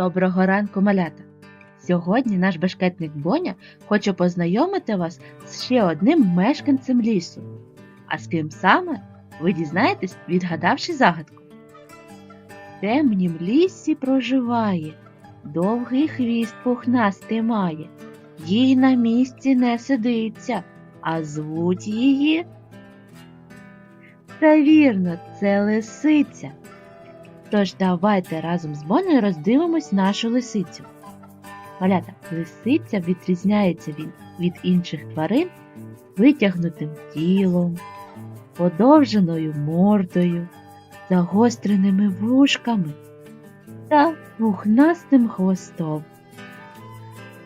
Доброго ранку, малята! Сьогодні наш бешкетник Боня хоче познайомити вас з ще одним мешканцем лісу. А з ким саме ви дізнаєтесь, відгадавши загадку. В темнім лісі проживає, довгий хвіст пухнастий має, їй на місці не сидиться, а звуть її. Це вірно, це лисиця. Тож давайте разом з Боною роздивимось нашу лисицю. Малята, лисиця відрізняється від, від інших тварин витягнутим тілом, подовженою мордою, загостреними вушками та пухнастим хвостом.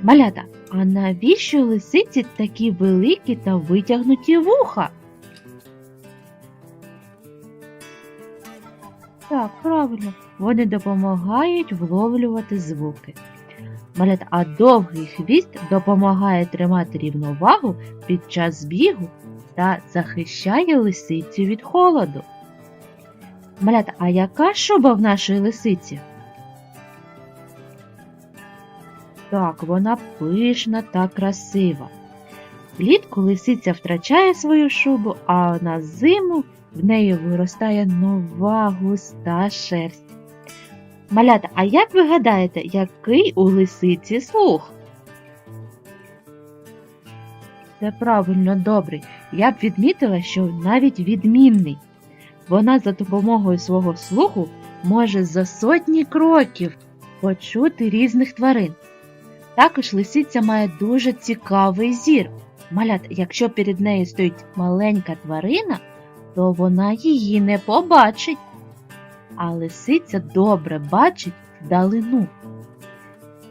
Малята, а навіщо лисиці такі великі та витягнуті вуха? Так, правильно, вони допомагають вловлювати звуки. Малята, а довгий хвіст допомагає тримати рівновагу під час бігу та захищає лисицю від холоду. Малята, а яка шуба в нашої лисиці? Так, вона пишна та красива. Влітку лисиця втрачає свою шубу, а на зиму в неї виростає нова густа шерсть. Малята, а як ви гадаєте, який у лисиці слух? Це правильно добрий. Я б відмітила, що навіть відмінний. Вона за допомогою свого слуху може за сотні кроків почути різних тварин. Також лисиця має дуже цікавий зір. Малят, якщо перед нею стоїть маленька тварина, то вона її не побачить. А лисиця добре бачить вдалину.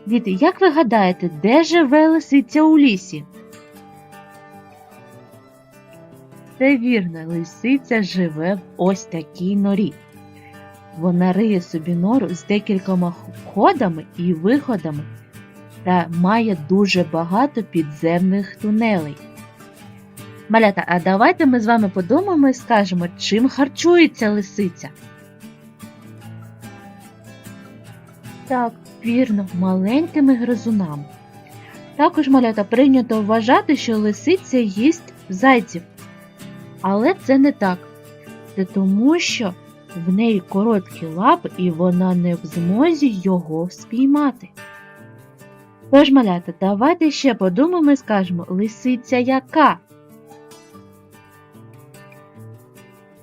Діти, як ви гадаєте, де живе лисиця у лісі? Це вірно, лисиця живе в ось такій норі. Вона риє собі нору з декількома входами і виходами та має дуже багато підземних тунелей. Малята, а давайте ми з вами подумаємо і скажемо, чим харчується лисиця. Так, вірно, маленькими гризунами. Також малята прийнято вважати, що лисиця їсть зайців. Але це не так. Це тому, що в неї короткі лапи і вона не в змозі його спіймати. Тож, малята, давайте ще подумаємо і скажемо, лисиця яка?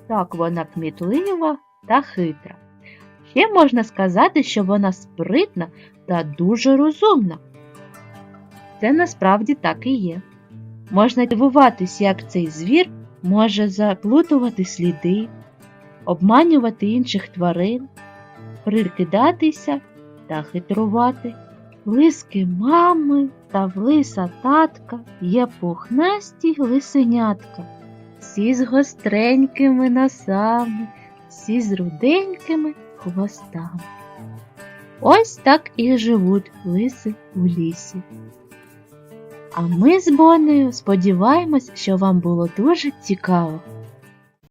Так, вона кмітлива та хитра. Ще можна сказати, що вона спритна та дуже розумна. Це насправді так і є. Можна дивуватись, як цей звір може заплутувати сліди, обманювати інших тварин, прикидатися та хитрувати. Лиски мами та в лиса татка є пухнасті лисенятка, всі з гостренькими носами, всі з руденькими хвостами. Ось так і живуть лиси у лісі. А ми з Бонею сподіваємось, що вам було дуже цікаво.